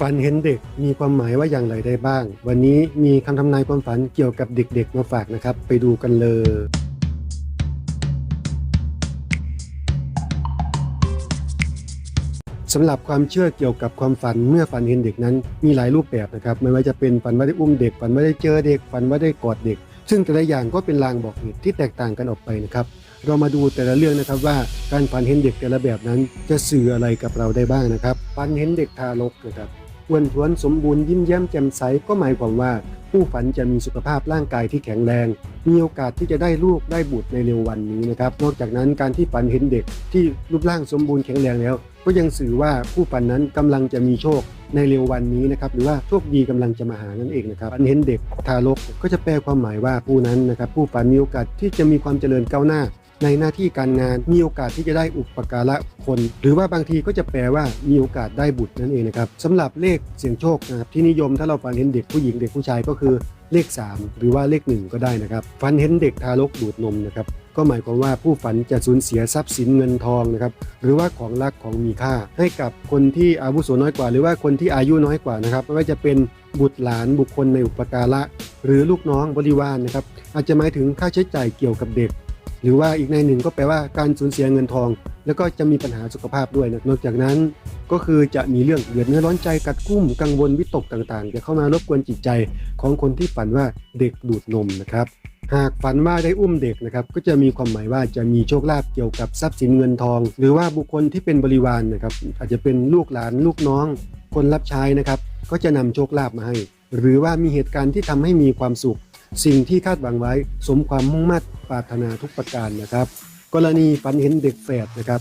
ฝันเห็นเด็กมีความหมายว่าอย่างไรได้บ้าง วันนี้มีคำทำนายความฝันเกี่ยวกับเด็กๆมาฝากนะครับ ไปดูกันเลยสำหรับความเชื่อเกี่ยวกับความฝันเมื่อฝันเห็นเด็กนั้น มีหลายรูปแบบนะครับไม่ว่าจะเป็นฝันว่าได้อุ้มเด็กฝันว่าได้เจอเด็กฝันว่าได้กอดเด็ก ซึ่งแต่ละอย่างก็เป็นลางบอกเหตุที่แตกต่างกันออกไปนะครับเรามาดูแต่ละเรื่องนะครับว่าการฝันเห็นเด็กแต่ละแบบนั้นจะสื่ออะไรกับเราได้บ้างนะครับฝันเห็นเด็กทารกนะครับ อ้วนท้วนสมบูรณ์ยิ้มแย้มแจ่มใสก็หมายความว่า ผู้ฝันจะมีสุขภาพร่างกายที่แข็งแรง มีโอกาสที่จะได้ลูกได้บุตรในเร็ววันนี้นะครับ นอกจากนั้นการที่ฝันเห็นเด็กที่รูปร่างสมบูรณ์แข็งแรงแล้ว ก็ยังสื่อว่าผู้ฝันนั้นกำลังจะมีโชคในเร็ววันนี้นะครับหรือว่าโชคดีกำลังจะมาหานั่นเองนะครับฝันเห็นเด็กทารกก็จะแปลความหมายว่าผู้นั้นนะครับผู้ฝันมีโอกาสที่จะมีความเจริญก้าวหน้า ในหน้าที่การงานมีโอกาสที่จะได้อุปการะคน หรือว่าบางทีก็จะแปลว่ามีโอกาสได้บุตรนั่นเองนะครับสำหรับเลขเสี่ยงโชคนะครับที่นิยมถ้าเราฝันเห็นเด็กผู้หญิงเด็กผู้ชายก็คือเลข 3 หรือว่าเลข 1 ก็ได้นะครับฝันเห็นเด็กทารกดูดนมนะครับก็หมายความว่าผู้ฝันจะสูญเสียทรัพย์สินเงินทองนะครับหรือว่าของรักของมีค่า ให้กับคนที่อาวุโสน้อยกว่า หรือว่าคนที่อายุน้อยกว่านะครับไม่ว่าจะเป็นบุตรหลานบุคคลในอุปการะหรือลูกน้องบริวารนะครับอาจจะหมายถึงค่าใช้จ่ายเกี่ยวกับเด็ก หรือว่าอีกในหนึ่งก็แปลว่าการสูญเสียเงินทอง แล้วก็จะมีปัญหาสุขภาพด้วยนะนอกจากนั้นก็คือจะมีเรื่องเดือดเนื้อร้อนใจกัดกุ้มกังวลวิตกต่างๆ จะเข้ามารบกวนจิตใจของคนที่ฝันว่าเด็กดูดนมนะครับหากฝันว่าได้อุ้มเด็กนะครับก็จะมีความหมายว่าจะมีโชคลาภเกี่ยวกับทรัพย์สินเงินทอง หรือว่าบุคคลที่เป็นบริวารนะครับอาจจะเป็นลูกหลานลูกน้อง คนรับใช้นะครับก็จะนำโชคลาภมาให้ หรือว่ามีเหตุการณ์ที่ทำให้มีความสุข สิ่งที่คาดหวังไว้สมความมุ่งมั่นปรารถนาทุกประการนะครับ กรณีฝันเห็นเด็กแฝดนะครับ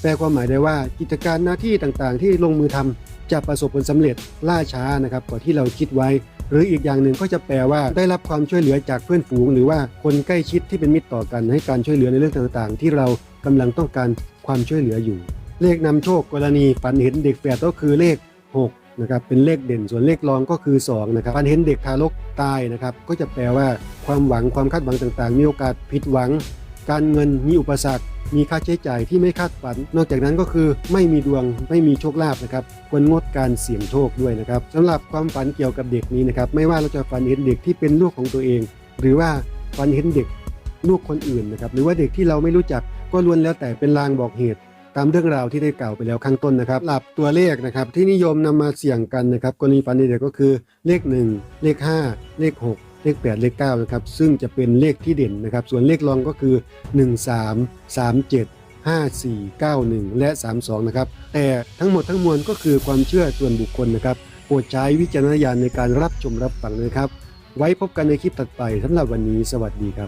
แปลความหมายได้ว่ากิจการหน้าที่ต่างๆ ที่ลงมือทำจะประสบผลสำเร็จล่าช้านะครับกว่าที่เราคิดไว้ หรืออีกอย่างหนึ่งก็จะแปลว่าได้รับความช่วยเหลือจากเพื่อนฝูง หรือว่าคนใกล้ชิดที่เป็นมิตรต่อกันให้การช่วยเหลือในเรื่องต่างๆ ที่เรากำลังต้องการความช่วยเหลืออยู่ เลขนำโชคกรณีฝันเห็นเด็กแฝดก็คือเลข 6 นะครับเป็นเลขเด่นส่วนเลขรองก็คือ2นะครับฝันเห็นเด็กทารกตายนะครับก็จะแปลว่าความหวังความคาดหวังต่างๆ มีโอกาสผิดหวัง การเงินมีอุปสรรค มีค่าใช้จ่ายที่ไม่คาดฝัน นอกจากนั้นก็คือไม่มีดวงไม่มีโชคลาภนะครับควรงดการเสี่ยงโชคด้วยนะครับสำหรับความฝันเกี่ยวกับเด็กนี้นะครับไม่ว่าเราจะฝันเห็นเด็กที่เป็นลูกของตัวเอง หรือว่าฝันเห็นเด็กลูกคนอื่นนะครับหรือว่าเด็กที่เราไม่รู้จักก็ล้วนแล้วแต่เป็นลางบอกเหตุ ตามเรื่องราวที่ได้กล่าวไปแล้วข้างต้นนะครับหลับตัวเลขนะครับที่นิยมนำมาเสี่ยงกันนะครับกรณีฝันเด็กก็คือเลข 1 เลข 5 เลข 6 เลข 8 เลข9นะครับซึ่งจะเป็นเลขที่เด่นนะครับส่วนเลขรองก็คือ 1 3 3 7 5 4 9 1 และ 32 นะครับ แต่ทั้งหมดทั้งมวลก็คือความเชื่อส่วนบุคคลนะครับโปรดใช้วิจารณญาณในการรับชมรับฟังนะครับ ไว้พบกันในคลิปถัดไปสำหรับวันนี้สวัสดีครับ